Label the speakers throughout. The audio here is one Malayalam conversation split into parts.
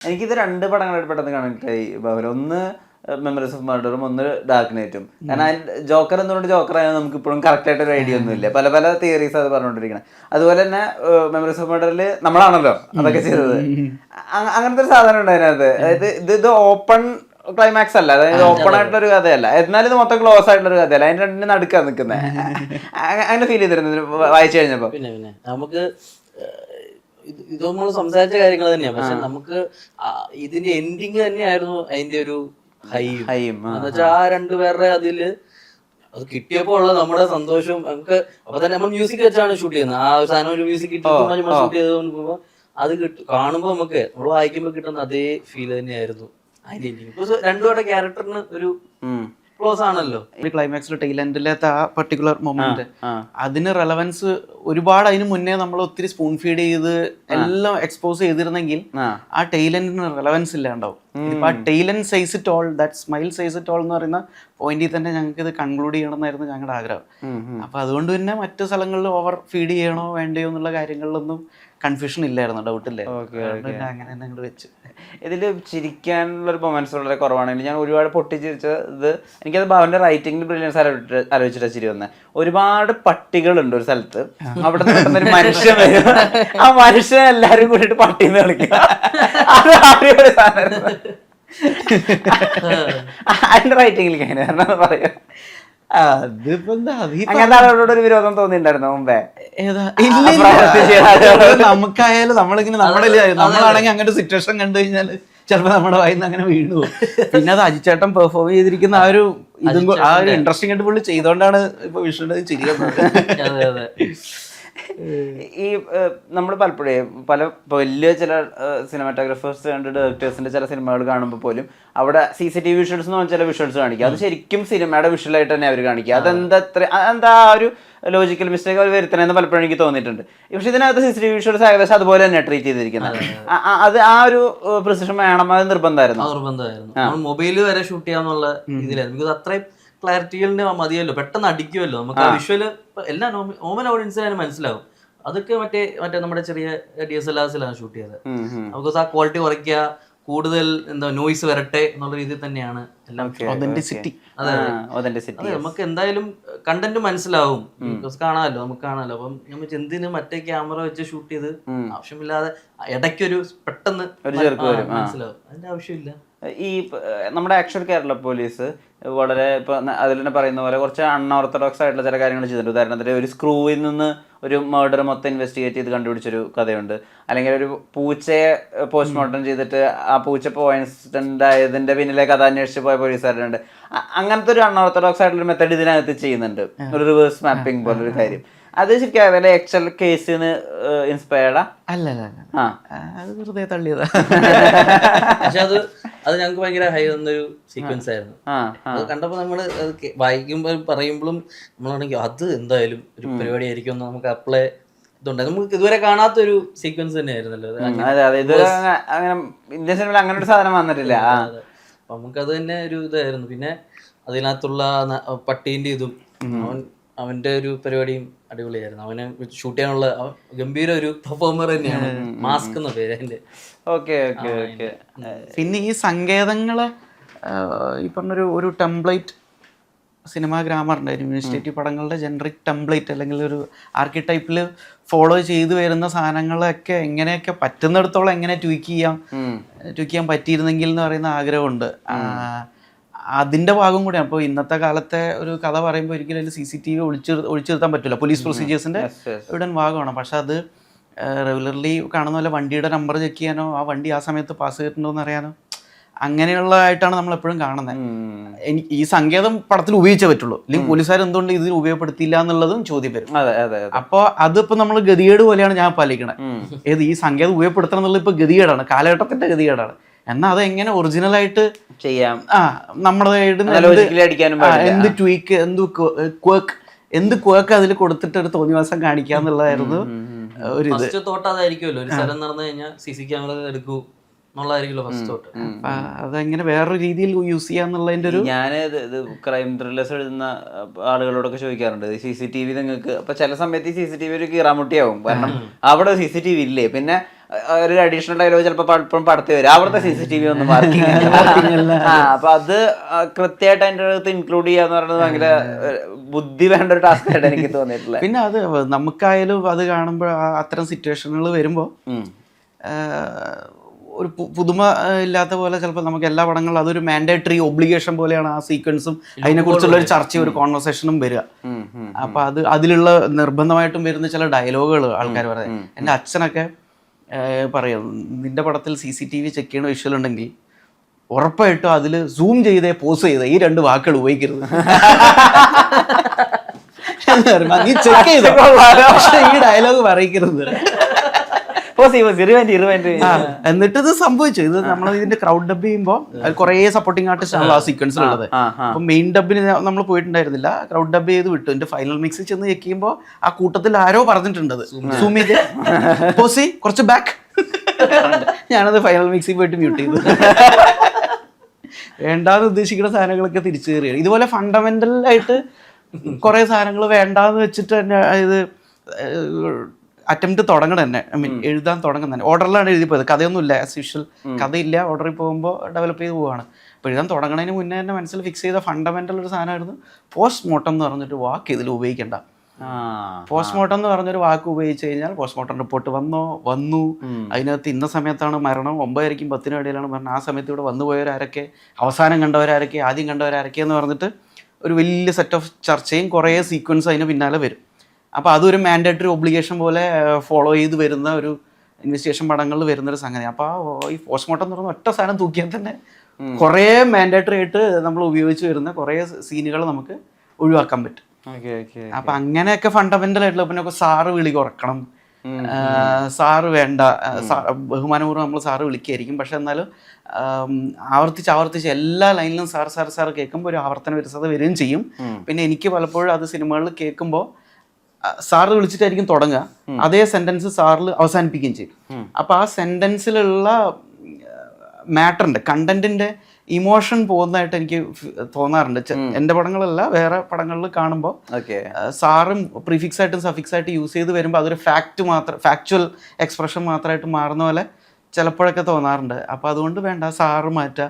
Speaker 1: എനിക്കിത് രണ്ട് പടങ്ങളായിട്ട് പെട്ടെന്ന് കാണാൻ കഴി ബാഹുല. ഒന്ന് മെമ്മറീസ് ഓഫ് മർഡറും ഒന്ന് ഡാർക്ക് നൈറ്റും കാരണം അതിൽ ജോക്കർ എന്നുകൊണ്ട് ജോക്കർ ആയാലും നമുക്ക് ഇപ്പോഴും കറക്റ്റ് ആയിട്ട് ഒരു ഐഡിയ ഒന്നും ഇല്ല പല പല തിയറീസ് അത് പറഞ്ഞുകൊണ്ടിരിക്കണം. അതുപോലെ തന്നെ മെമ്മറീസ് ഓഫ് മർഡറിൽ നമ്മളാണല്ലോ അതൊക്കെ ചെയ്തത്. അങ്ങനത്തെ ഒരു സാധനം ഉണ്ട് അതിനകത്ത്. അതായത് ഇത് ഇത് ഓപ്പൺ ക്ലൈമാക്സ് അല്ല. അതായത് ഓപ്പൺ ആയിട്ടുള്ള ഒരു കഥയല്ല. എന്നാലും ഇത് മൊത്തം ക്ലോസ് ആയിട്ടുള്ള ഒരു കഥയല്ല. അതിന്റെ രണ്ടിന് നടുക്കാൻ നിൽക്കുന്നത് അങ്ങനെ ഫീൽ ചെയ്തിരുന്നു. വായിച്ചു കഴിഞ്ഞപ്പോ.
Speaker 2: നമുക്ക് ഇത് നമ്മൾ സംസാരിച്ച കാര്യങ്ങൾ തന്നെയാണ് പക്ഷെ നമുക്ക് ഇതിന്റെ എൻഡിങ് തന്നെയായിരുന്നു അതിന്റെ ഒരു
Speaker 1: ഹൈ ഹൈം
Speaker 2: എന്നുവെച്ചാൽ ആ രണ്ടുപേരുടെ അതിൽ അത് കിട്ടിയപ്പോ ഉള്ള നമ്മുടെ സന്തോഷം നമുക്ക് അപ്പൊ തന്നെ നമ്മൾ മ്യൂസിക് വെച്ചാണ് ഷൂട്ട് ചെയ്യുന്നത്. ആ ഒരു സാധനം ഒരു മ്യൂസിക് കിട്ടിയപ്പോൾ നമ്മൾ ഷൂട്ട് ചെയ്ത് അത് കിട്ടും കാണുമ്പോൾ നമുക്ക് നമ്മൾ വായിക്കുമ്പോൾ കിട്ടുന്ന അതേ ഫീൽ തന്നെയായിരുന്നു. അതിന്റെ രണ്ടുപേരുടെ ക്യാരക്ടറിന് ഒരു. ക്ലോസ് ആണല്ലോ.
Speaker 3: ക്ലൈമാക്സിൽ ടൈലൻഡിലത്തെ ആ പർട്ടിക്കുലർ മൊമെന്റ് അതിന് റെലവൻസ് ഒരുപാട് അതിന് മുന്നേ നമ്മൾ ഒത്തിരി സ്പൂൺ ഫീഡ് ചെയ്ത് എല്ലാം എക്സ്പോസ് ചെയ്തിരുന്നെങ്കിൽ
Speaker 1: ആ.
Speaker 3: ആ ടൈലൻഡിന് റെലവൻസ് ഇല്ലാണ്ടാവും. ഇപ്പൊ ആ Thailand says it all that smile says it all എന്ന് പറയുന്ന പോയിന്റിൽ തന്നെ ഞങ്ങൾക്ക് ഇത് കൺക്ലൂഡ് ചെയ്യണമെന്നായിരുന്നു ഞങ്ങളുടെ ആഗ്രഹം. അപ്പൊ അതുകൊണ്ട് തന്നെ മറ്റു സ്ഥലങ്ങളിൽ ഓവർ ഫീഡ് ചെയ്യണോ വേണ്ടയോ എന്നുള്ള കാര്യങ്ങളിലൊന്നും കൺഫ്യൂഷൻ ഇല്ലായിരുന്നു ഡൗട്ട് ഇല്ലായിരുന്നു. അങ്ങനെ വെച്ചു.
Speaker 1: ഇതിൽ ചിരിക്കാനുള്ള ഒരു മൊമെന്റ്സ് വളരെ കുറവാണെങ്കിൽ ഞാൻ ഒരുപാട് പൊട്ടിച്ചിരിച്ചത് ഇത് എനിക്കത് ഭാവന്റെ റൈറ്റിംഗിൽ ബ്രില്യൻസ് ആലോചിച്ചിട്ടാണ് ചിരി വന്നത് ഒരുപാട് പട്ടികളുണ്ട് ഒരു സ്ഥലത്ത്. അവിടെ ഒരു മനുഷ്യൻ വരും. ആ മനുഷ്യൻ എല്ലാരും കൂടിയിട്ട് പട്ടിന്ന് കളിക്കുക അത് സാധനം. അതിന്റെ റൈറ്റിംഗിൽ പറയാ
Speaker 3: എന്താ അതീ
Speaker 1: അങ്ങനത്തെ ഒരു വിരോധം മുമ്പേ?
Speaker 3: നമുക്കായാലും നമ്മളിങ്ങനെ നമ്മുടെ നമ്മളാണെങ്കിൽ അങ്ങനെ സിറ്റുവേഷൻ കണ്ടു കഴിഞ്ഞാൽ ചിലപ്പോ നമ്മുടെ വായിന്ന് അങ്ങനെ വീണു പോകും. പിന്നെ അത് അജിച്ചേട്ടൻ പെർഫോം ചെയ്തിരിക്കുന്ന ആ ഒരു ഇതും ആ ഒരു ഇൻട്രസ്റ്റിംഗ് ആയിട്ട് പുള്ളി ചെയ്തോണ്ടാണ് ഇപ്പൊ വിഷ്ണു ചിരി വന്നത്
Speaker 2: അതെ അതെ.
Speaker 1: ഈ നമ്മൾ പലപ്പോഴേ പല വലിയ ചില സിനിമാറ്റോഗ്രാഫേഴ്സ് ആൻഡ് ഡയറക്ടേഴ്സിന്റെ ചില സിനിമകൾ കാണുമ്പോൾ പോലും അവിടെ C C T V visuals എന്ന് പറഞ്ഞ ചില വിഷ്വൽസ് കാണിക്കുക അത് ശരിക്കും സിനിമയുടെ വിഷ്വലായിട്ട് തന്നെ അവർ കാണിക്കുക അതെന്താ അത്ര എന്താ ആ ഒരു ലോജിക്കൽ മിസ്റ്റേക്ക് അവർ വരുത്തണമെന്ന് പലപ്പോഴും എനിക്ക് തോന്നിയിട്ടുണ്ട്. പക്ഷെ ഇതിനകത്ത് C C T V visuals ഏകദേശം അതുപോലെ തന്നെ ട്രീറ്റ് ചെയ്തിരിക്കുന്നത്. അത് ആ ഒരു പ്രിസിഷൻ വേണം അത് നിർബന്ധമായിരുന്നു.
Speaker 2: നിർബന്ധമായിരുന്നു. മൊബൈലിൽ വരെ ഷൂട്ട് ചെയ്യാന്നുള്ള ഇതിലായിരുന്നു. അത്രയും ക്ലാരിറ്റികളിന് മതിയല്ലോ പെട്ടെന്ന് അടിക്കുമല്ലോ. നമുക്ക് ആ വിഷ്വൽ എല്ലാ ഓമൻ അതിന് മനസ്സിലാവും. അതൊക്കെ മറ്റേ മറ്റേ നമ്മുടെ ചെറിയ ഡി എസ് എൽ ആർസിലാണ് ഷൂട്ട് ചെയ്തത്. നമുക്ക് ആ ക്വാളിറ്റി കുറയ്ക്കുക കൂടുതൽ എന്താ നോയ്സ് വരട്ടെ എന്നുള്ള രീതിയിൽ തന്നെയാണ് എല്ലാം
Speaker 3: ഒതന്റിസിറ്റി
Speaker 2: അതെ. നമുക്ക് എന്തായാലും കണ്ടന്റ് മനസ്സിലാവും. കാണാമല്ലോ നമുക്ക് കാണാമല്ലോ. അപ്പം നമ്മൾ എന്തിന് മറ്റേ ക്യാമറ വെച്ച് ഷൂട്ട് ചെയ്ത് ആവശ്യമില്ലാതെ ഇടയ്ക്കൊരു പെട്ടെന്ന്. മനസ്സിലാവും. അതിന്റെ ആവശ്യമില്ല.
Speaker 1: ഈ നമ്മുടെ ആക്ച്വൽ കേരള പോലീസ് വളരെ ഇപ്പൊ അതിൽ തന്നെ പറയുന്ന പോലെ കുറച്ച് അൺഓർത്തഡോക്സ് ആയിട്ടുള്ള ചില കാര്യങ്ങൾ ചെയ്തിട്ടുണ്ട്. ഉദാഹരണത്തിന് ഒരു സ്ക്രൂവിൽ നിന്ന് ഒരു മർഡർ മൊത്തം ഇൻവെസ്റ്റിഗേറ്റ് ചെയ്ത് കണ്ടുപിടിച്ചൊരു കഥയുണ്ട്. അല്ലെങ്കിൽ ഒരു പൂച്ചയെ പോസ്റ്റ്മോർട്ടം ചെയ്തിട്ട് ആ പൂച്ച പോയിൻസിഡന്റ് ആയതിന്റെ പിന്നിലെ കഥ അന്വേഷിച്ച് പോയ പോലീസുകാരുണ്ട്. ഉണ്ട് അങ്ങനത്തെ ഒരു അൺഓർത്തഡോക്സ് ആയിട്ടുള്ള മെത്തേഡ് ഇതിനകത്ത് ചെയ്യുന്നുണ്ട്. ഒരു റിവേഴ്സ് മാപ്പിംഗ് പോലൊരു കാര്യം. അത് ശരിക്കും എക്സൽ കേസിന് ഇൻസ്പയർഡാ
Speaker 3: അല്ല അല്ല
Speaker 1: ആ,
Speaker 3: അത് വെറുതെ തള്ളിയതാ.
Speaker 2: പക്ഷെ അത് അത് ഞങ്ങൾക്ക് ഭയങ്കര ഹൈ തന്നൊരു സീക്വൻസ് ആയിരുന്നു. അത് കണ്ടപ്പോൾ നമ്മൾ വായിക്കുമ്പോൾ പറയുമ്പോഴും നമ്മളാണെങ്കിൽ അത് എന്തായാലും ഒരു പരിപാടി ആയിരിക്കും നമുക്ക് അപ്ലൈ ഇതുണ്ട്. നമുക്ക് ഇതുവരെ കാണാത്തൊരു സീക്വൻസ് തന്നെയായിരുന്നല്ലോ അത്.
Speaker 1: അതെ അതെ. അങ്ങനെ ഇന്ത്യൻ സിനിമയിൽ അങ്ങനെ ഒരു സാധനം വന്നിട്ടില്ല.
Speaker 2: അതെ. നമുക്കത് തന്നെ ഒരു ഇതായിരുന്നു. പിന്നെ അതിനകത്തുള്ള പട്ടീന്റെ ഇതും അവന്റെ ഒരു പരിപാടിയും അടിപൊളിയായിരുന്നു. അവനെ ഷൂട്ട് ചെയ്യാനുള്ള ഗംഭീര ഒരു പെർഫോമർ തന്നെയാണ്. മാസ്ക് എന്ന പേര് അതിന്റെ.
Speaker 1: ഓക്കെ ഓക്കെ ഓക്കെ
Speaker 3: പിന്നെ ഈ സങ്കേതങ്ങളെ ഈ പറഞ്ഞൊരു ഒരു ടെംപ്ലേറ്റ് സിനിമാ ഗ്രാമർ ഉണ്ടായിരുന്നു. യൂണിവേഴ്സിറ്റി പടങ്ങളുടെ ജനറിക് ടെംപ്ലേറ്റ് അല്ലെങ്കിൽ ഒരു ആർക്കിടൈപ്പിൽ ഫോളോ ചെയ്തു വരുന്ന സാധനങ്ങളൊക്കെ എങ്ങനെയൊക്കെ പറ്റുന്നിടത്തോളം എങ്ങനെ ട്വീക്ക് ചെയ്യാം ട്വീക്ക് ചെയ്യാൻ പറ്റിയിരുന്നെങ്കിൽ എന്ന് പറയുന്ന ആഗ്രഹമുണ്ട്. അതിന്റെ ഭാഗം കൂടിയാണ് അപ്പോൾ ഇന്നത്തെ കാലത്തെ ഒരു കഥ പറയുമ്പോൾ ഒരിക്കലും അതിൽ സി സി ടി വി ഒളിച്ചു ഒളിച്ചു നിർത്താൻ പറ്റില്ല പോലീസ് പ്രൊസീജിയേഴ്സിന്റെ. ഇവിടെ ഭാഗമാണ്. പക്ഷെ അത് റെഗുലർലി കാണുന്ന പോലെ വണ്ടിയുടെ നമ്പർ ചെക്ക് ചെയ്യാനോ ആ വണ്ടി ആ സമയത്ത് പാസ് ചെയ്തിട്ടുണ്ടോ എന്ന് അറിയാനോ അങ്ങനെയുള്ളതായിട്ടാണ് നമ്മൾ എപ്പോഴും കാണുന്നത് എനിക്ക് ഈ സങ്കേതം പടത്തിൽ ഉപയോഗിച്ചേ പറ്റുള്ളൂ. അല്ലെങ്കിൽ പോലീസുകാർ എന്തുകൊണ്ട് ഇതിൽ ഉപയോഗപ്പെടുത്തിയില്ല എന്നുള്ളതും ചോദ്യം വരും.
Speaker 1: അപ്പൊ
Speaker 3: അപ്പോൾ അതിപ്പോ നമ്മൾ ഗതികേട് പോലെയാണ് ഞാൻ പാലിക്കണത് ഏത് ഈ സങ്കേതം ഉപയോഗപ്പെടുത്തണം എന്നുള്ളത് ഇപ്പൊ ഗതികേടാണ്. കാലഘട്ടത്തിന്റെ ഗതികേടാണ്. എന്നാൽ അത് എങ്ങനെ ഒറിജിനൽ ആയിട്ട്
Speaker 1: ചെയ്യാം.
Speaker 3: ആ നമ്മുടെ
Speaker 1: ലോജിക്കലി അടിക്കാനും പാടില്ല.
Speaker 3: എന്ത് ട്വീക്ക് എന്ത് ക്വർക്ക് എന്ത് ക്വക്ക് അതിൽ കൊടുത്തിട്ട് ഒരു തോന്നിവാസം കാണിക്കുക എന്നുള്ളതായിരുന്നു ഒരു ഇത്.
Speaker 2: ഫസ്റ്റ് തോട്ട് അതായിരിക്കുമല്ലോ. ഒരു സ്ഥലം നടന്നു കഴിഞ്ഞാൽ സി സി ക്യാമറ എടുക്കൂ
Speaker 3: അതെങ്ങനെ വേറൊരു രീതിയിൽ യൂസ് ചെയ്യാന്നുള്ളതിന്റെ ഒരു
Speaker 1: ഞാൻ ഇത് ക്രൈം ത്രില്ലേഴ്സ് എഴുതുന്ന ആളുകളോടൊക്കെ ചോദിക്കാറുണ്ട്. സി സി ടി വി നിങ്ങൾക്ക് അപ്പൊ ചില സമയത്ത് ഈ സി സി ടി വി ഒരു കീറാമുട്ടിയാവും. കാരണം അവിടെ സി സി ടി വി ഇല്ലേ? പിന്നെ ഒരു അഡീഷണൽ ഡയലോഗ് ചിലപ്പോൾ പലപ്പോഴും പടത്തി വരും. അവിടുത്തെ സി സി ടി വി ഒന്നും ആ അപ്പൊ അത് കൃത്യമായിട്ട് അതിന്റെ അടുത്ത് ഇൻക്ലൂഡ് ചെയ്യാന്ന് പറയുന്നത് ഭയങ്കര ബുദ്ധി വേണ്ട ഒരു ടാസ്ക് ആയിട്ട് എനിക്ക് തോന്നിയിട്ടില്ല
Speaker 3: പിന്നെ അത് നമുക്കായാലും അത് കാണുമ്പോൾ അത്തരം സിറ്റുവേഷനുകൾ വരുമ്പോൾ ഒരു പുതുമ ഇല്ലാത്ത പോലെ ചിലപ്പോൾ നമുക്ക് എല്ലാ പടങ്ങളിലും അതൊരു മാൻഡേറ്ററി ഒബ്ലിഗേഷൻ പോലെയാണ് ആ സീക്വൻസും അതിനെക്കുറിച്ചുള്ള ഒരു ചർച്ചയും ഒരു കോൺവെർസേഷനും വരിക. അപ്പൊ അത് അതിലുള്ള നിർബന്ധമായിട്ടും വരുന്ന ചില ഡയലോഗുകൾ ആൾക്കാർ പറയുന്നത്. എന്റെ അച്ഛനൊക്കെ പറയും നിന്റെ പടത്തിൽ C C T V check ചെയ്യണ വിഷ്വൽ ഉണ്ടെങ്കിൽ ഉറപ്പായിട്ടും അതിൽ സൂം ചെയ്തേ പോസ് ചെയ്തേ ഈ രണ്ട് വാക്കുകൾ ഉപയോഗിക്കരുത്. നീ ചെക്ക് ചെയ്തോ? പക്ഷേ ഈ ഡയലോഗ് പറയിക്കരുത്
Speaker 1: പോസ് ചെയ്യ്, പോസ് ചെയ്യ്. ഇരുപത് ഇരുപത്
Speaker 3: ആ, എന്നിട്ട് ഇത് സംഭവിച്ചു. ഇത് നമ്മൾ ഇതിന്റെ ക്രൗഡ് ഡബ് ചെയ്യുമ്പോൾ കുറേ സപ്പോർട്ടിംഗ് ആർട്ടിസ്റ്റ് ആണല്ലോ ആ
Speaker 1: സീക്വൻസ് ഉള്ളത്.
Speaker 3: അപ്പൊ മെയിൻ ഡബിന് നമ്മൾ പോയിട്ടുണ്ടായിരുന്നില്ല. ക്രൗഡ് ഡബ് ചെയ്ത് വിട്ടു. എന്റെ ഫൈനൽ മിക്സ് ചെന്ന് ചെക്ക് ചെയ്യുമ്പോൾ ആ കൂട്ടത്തിൽ ആരോ പറഞ്ഞിട്ടുണ്ട് സുമിത് പോസി കുറച്ച് ബാക്ക് ഞാനത് ഫൈനൽ മിക്സിൽ പോയിട്ട് മ്യൂട്ട് ചെയ്തു. വേണ്ടാന്ന് ഉദ്ദേശിക്കുന്ന സാധനങ്ങളൊക്കെ തിരിച്ചു കയറിയാണ് ഇതുപോലെ ഫണ്ടമെന്റൽ ആയിട്ട് കുറെ സാധനങ്ങൾ വേണ്ടാന്ന് വെച്ചിട്ട് തന്നെ ഇത് അറ്റംപ്റ്റ് തുടങ്ങണം തന്നെ. ഐ മീൻ എഴുതാൻ തുടങ്ങുന്ന തന്നെ. ഓർഡറിലാണ് എഴുതി പോയത് കഥയൊന്നുമില്ല ആസ് യൂഷ്വൽ കഥയില്ല. ഓർഡറിൽ പോകുമ്പോൾ ഡെവലപ്പ് ചെയ്ത് പോവാണ്. അപ്പോൾ എഴുതാൻ തുടങ്ങണതിന് മുന്നേ തന്നെ മനസ്സിൽ ഫിക്സ് ചെയ്ത ഫണ്ടമെന്റൽ ഒരു സാധനമായിരുന്നു. പോസ്റ്റ് മോർട്ടം എന്ന് പറഞ്ഞിട്ട് വാക്ക് ഇതിൽ ഉപയോഗിക്കണ്ട. പോസ്റ്റ്മോർട്ടം എന്ന് പറഞ്ഞൊരു വാക്ക് ഉപയോഗിച്ച് കഴിഞ്ഞാൽ പോസ്റ്റ് പോസ്റ്റ്മോർട്ടം റിപ്പോർട്ട് വന്നോ. വന്നു അതിനകത്ത് ഇന്ന സമയത്താണ് മരണം. ഒമ്പതരയ്ക്കും പത്തിനും ഇടയിലാണ് മരണം. ആ സമയത്ത് ഇവിടെ വന്നു പോയവരാരൊക്കെ? അവസാനം കണ്ടവരാരൊക്കെ? ആദ്യം കണ്ടവരാരൊക്കെ? എന്ന് പറഞ്ഞിട്ട് ഒരു വലിയ സെറ്റ് ഓഫ് ചർച്ചയും കുറേ സീക്വൻസ് അതിന് പിന്നാലെ വരും. അപ്പോൾ അതൊരു മാൻഡേറ്ററി ഒബ്ലിഗേഷൻ പോലെ ഫോളോ ചെയ്ത് വരുന്ന ഒരു ഇൻവെസ്റ്റിഗേഷൻ പടങ്ങളിൽ വരുന്നൊരു സംഗതി. അപ്പോൾ ആ ഈ പോസ്റ്റ്മോർട്ടം എന്ന് പറയുന്ന ഒറ്റ സാധനം തൂക്കിയാൽ തന്നെ കുറേ മാൻഡേറ്ററി ആയിട്ട് നമ്മൾ ഉപയോഗിച്ച് വരുന്ന കുറേ സീനുകൾ നമുക്ക് ഒഴിവാക്കാൻ പറ്റും. അപ്പൊ അങ്ങനെയൊക്കെ ഫണ്ടമെന്റൽ ആയിട്ടുള്ള പിന്നെ സാറ് വിളി കുറക്കണം. സാറ് വേണ്ട. ബഹുമാനപൂർവം നമ്മൾ സാറ് വിളിക്കായിരിക്കും. പക്ഷെ എന്നാലും ആവർത്തിച്ച് ആവർത്തിച്ച് എല്ലാ ലൈനിലും സാർ സാർ സാർ കേൾക്കുമ്പോൾ ഒരു ആവർത്തന വിരസത വരികയും ചെയ്യും. പിന്നെ എനിക്ക് പലപ്പോഴും അത് സിനിമകളിൽ കേൾക്കുമ്പോൾ സാറ് വിളിച്ചിട്ടായിരിക്കും തുടങ്ങുക. അതേ സെന്റൻസ് സാറിൽ അവസാനിപ്പിക്കുകയും ചെയ്യും. അപ്പൊ ആ സെന്റൻസിലുള്ള മാറ്ററിന്റെ കണ്ടന്റിന്റെ ഇമോഷൻ പോകുന്നതായിട്ട് എനിക്ക് തോന്നാറുണ്ട്. എന്റെ എന്റെ പടങ്ങളല്ല വേറെ പടങ്ങളിൽ കാണുമ്പോൾ
Speaker 1: ഓക്കെ.
Speaker 3: സാറും പ്രിഫിക്സ് ആയിട്ടും സഫിക്സ് ആയിട്ട് യൂസ് ചെയ്ത് വരുമ്പോൾ അതൊരു ഫാക്റ്റ് മാത്രം ഫാക്ച്വൽ എക്സ്പ്രഷൻ മാത്രമായിട്ട് മാറുന്ന പോലെ ചിലപ്പോഴൊക്കെ തോന്നാറുണ്ട്. അപ്പോൾ അതുകൊണ്ട് വേണ്ട സാറ് മാറ്റുക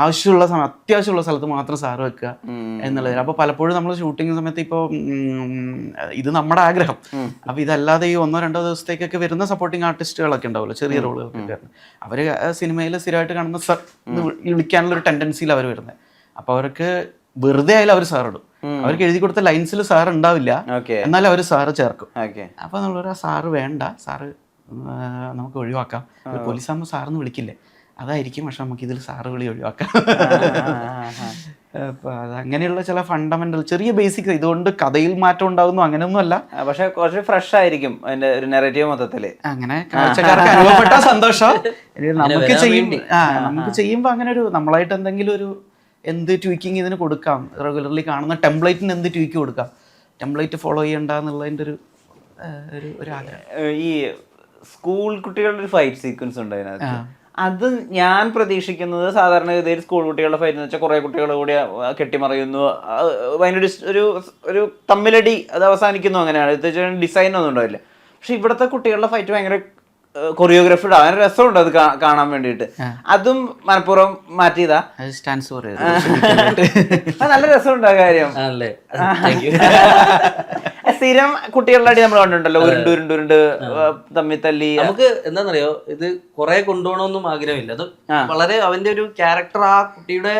Speaker 3: ആവശ്യമുള്ള സമയം അത്യാവശ്യമുള്ള സ്ഥലത്ത് മാത്രം സാറ് വെക്കുക എന്നുള്ളത് അപ്പോൾ പലപ്പോഴും നമ്മൾ ഷൂട്ടിംഗ് സമയത്ത് ഇപ്പോൾ ഇത് നമ്മുടെ ആഗ്രഹം. അപ്പോൾ ഇതല്ലാതെ ഈ ഒന്നോ രണ്ടോ ദിവസത്തേക്കൊക്കെ വരുന്ന സപ്പോർട്ടിങ് ആർട്ടിസ്റ്റുകളൊക്കെ ഉണ്ടാവുമല്ലോ ചെറിയ റോളുകളൊക്കെ അവർ സിനിമയിൽ സ്ഥിരമായിട്ട് കാണുന്ന സർ വിളിക്കാനുള്ള ഒരു ടെൻഡൻസിയിൽ അവർ വരുന്നത്. അപ്പോൾ അവർക്ക് വെറുതെ ആയാലും അവർ സാർ ഇടും. അവർക്ക് എഴുതി കൊടുത്ത ലൈൻസിൽ സാർ ഉണ്ടാവില്ല. എന്നാലും അവർ സാറ് ചേർക്കും.
Speaker 1: അപ്പൊ
Speaker 3: നമ്മൾ നമ്മളൊരു സാറ് വേണ്ട സാറ് നമുക്ക് ഒഴിവാക്കാം. ഒരു പോലീസ് ആകുമ്പോൾ സാറിന്ന് വിളിക്കില്ലേ? അതായിരിക്കും പക്ഷെ നമുക്ക് ഇതിൽ സാറ് വിളി ഒഴിവാക്കാം. അപ്പോൾ അത് അങ്ങനെയുള്ള ചില ഫണ്ടമെന്റൽ ചെറിയ ബേസിക്സ് ഇതുകൊണ്ട് കഥയിൽ മാറ്റം ഉണ്ടാകുന്നു അങ്ങനെയൊന്നും അല്ല
Speaker 1: പക്ഷെ കുറച്ച് ഫ്രഷ് ആയിരിക്കും അതിന്റെ ഒരു നെറേറ്റീവ് മൊത്തത്തിൽ
Speaker 3: അങ്ങനെ കാഴ്ചക്കാർക്ക് അനുഭവപ്പെട്ട സന്തോഷം. നമുക്ക് ചെയ്യും ആ നമുക്ക് ചെയ്യുമ്പോൾ അങ്ങനെ ഒരു നമ്മളായിട്ട് എന്തെങ്കിലും ഒരു എന്ത് ട്വീക്കിങ് ഇതിന് കൊടുക്കാം. റെഗുലർലി കാണുന്ന ടെംപ്ലേറ്റിന് എന്ത് ട്വീക്ക് കൊടുക്കാം. ടെംപ്ലേറ്റ് ഫോളോ ചെയ്യണ്ട എന്നുള്ളതിന്റെ ഒരു ഒരു ഒരു ആഗ്രഹം.
Speaker 1: ഈ സ്കൂൾ കുട്ടികളുടെ ഒരു ഫൈറ്റ് സീക്വൻസ് ഉണ്ട് അതിനകത്ത്. അത് ഞാൻ പ്രതീക്ഷിക്കുന്നത് സാധാരണഗതിയിൽ സ്കൂൾ കുട്ടികളുടെ ഫൈറ്റ് എന്ന് വെച്ചാൽ കുറെ കുട്ടികൾ കൂടി കെട്ടിമറിയുന്നു. അതിനൊരു ഒരു ഒരു തമ്മിലടി അത് അവസാനിക്കുന്നു അങ്ങനെയാണ്. ഡിസൈൻ ഒന്നും ഉണ്ടാവില്ല. പക്ഷെ ഇവിടുത്തെ കുട്ടികളുടെ ഫൈറ്റ് ഭയങ്കര കൊറിയോഗ്രഫിയുടെ അങ്ങനെ രസമുണ്ട് അത് കാണാൻ വേണ്ടിയിട്ട്. അതും മനഃപൂർവം മാറ്റിയതാ. നല്ല രസമുണ്ട് ആ കാര്യം. സ്ഥിരം കുട്ടികളുടെ അടി നമ്മൾ കണ്ടിട്ടുണ്ടല്ലോ ഉരുണ്ട് ഉരുണ്ട് ഉരുണ്ട് തമ്മിൽ തല്ലി
Speaker 2: നമുക്ക് എന്താണെന്നറിയോ ഇത് കുറെ കൊണ്ടുപോകണമെന്നും ആഗ്രഹമില്ല. അത് വളരെ അവന്റെ ഒരു ക്യാരക്ടർ ആ കുട്ടിയുടെ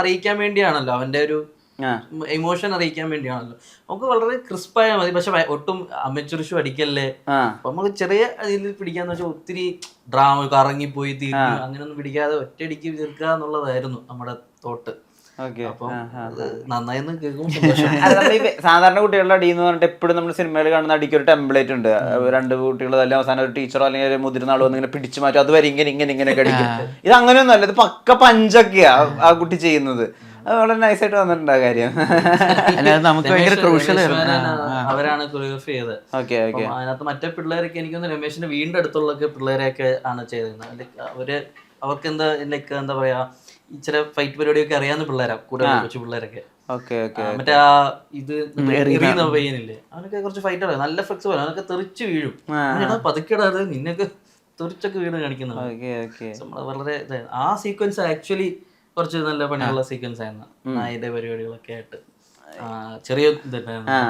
Speaker 2: അറിയിക്കാൻ വേണ്ടിയാണല്ലോ അവന്റെ ഒരു. ഇമോഷൻ അറിയിക്കാൻ വേണ്ടിയാണല്ലോ. നമുക്ക് വളരെ ക്രിസ്പായാൽ മതി. പക്ഷെ ഒട്ടും അമ്മച്ചുറിഷു അടിക്കല്ലേ? അപ്പൊ നമുക്ക് ചെറിയ ഇതിൽ പിടിക്കാന്ന് വെച്ചാൽ ഒത്തിരി ഡ്രാമ കറങ്ങിപ്പോയി തീർന്നു അങ്ങനെയൊന്നും പിടിക്കാതെ ഒറ്റയടിക്ക് തീർക്കുക എന്നുള്ളതായിരുന്നു നമ്മുടെ തോട്ട് അപ്പം നന്നായെന്ന്
Speaker 1: സാധാരണ കുട്ടികളുടെ അടി എന്ന് പറഞ്ഞിട്ട് എപ്പോഴും നമ്മൾ സിനിമയിൽ കാണുന്ന അടിക്ക് ഒരു ടെംപ്ലേറ്റ് ഉണ്ട്. രണ്ട് കുട്ടികൾ അല്ലെങ്കിൽ അവസാനം ഒരു ടീച്ചറോ അല്ലെങ്കിൽ ഒരു മുതിർന്ന ആളോ ഇങ്ങനെ പിടിച്ചു മാറ്റും. അതുവരെ ഇങ്ങനെ ഇങ്ങനെ ഇങ്ങനെ അടിക്കും. ഇത് അങ്ങനെയൊന്നും അല്ല ഇത് പക്ക പഞ്ചൊക്കെയാ ആ കുട്ടി ചെയ്യുന്നത്. അത് വളരെ നൈസായിട്ട് വന്നിട്ടുണ്ട് ആ കാര്യം.
Speaker 3: നമുക്ക് ഭയങ്കര ക്രൂഷ്യൽ
Speaker 2: അവരാണ് കൊറിയോഗ്രഫി ചെയ്തത്.
Speaker 1: Okay okay.
Speaker 2: അതിനകത്ത് മറ്റേ പിള്ളേരൊക്കെ എനിക്കൊന്ന് രമേശിന്റെ വീടിന്റെ അടുത്തുള്ളൊക്കെ പിള്ളേരെയൊക്കെ ആണ് ചെയ്തിരുന്നത്. അവർ അവർക്ക് എന്താ ലൈക്ക് എന്താ പറയാ ഇച്ചിരി ഫൈറ്റ് പരിപാടിയൊക്കെ അറിയാവുന്ന പിള്ളേരാ കൂടെ കൊച്ചു പിള്ളേരൊക്കെ. മറ്റേ ആ ഇത് എറിയുന്ന. പയ്യനില്ലേ അവനൊക്കെ കുറച്ച് ഫൈറ്റ് അറിയാം നല്ല ഫ്ലെക്സിബിൾ അവനൊക്കെ തെറിച്ച് വീഴും. എടാ, പതുക്കെടാ അത് നിന്നൊക്കെ തെറിച്ചൊക്കെ വീണ്
Speaker 1: ഓക്കെ
Speaker 2: വളരെ ആ സീക്വൻസ് ആക്ച്വലി കുറച്ച് നല്ല പണിയുള്ള സീക്വൻസ് ആയിരുന്നു. നായയുടെ പരിപാടികളൊക്കെ ആയിട്ട്. ചെറിയ ഇതുണ്ടായിരുന്നു
Speaker 1: ആ.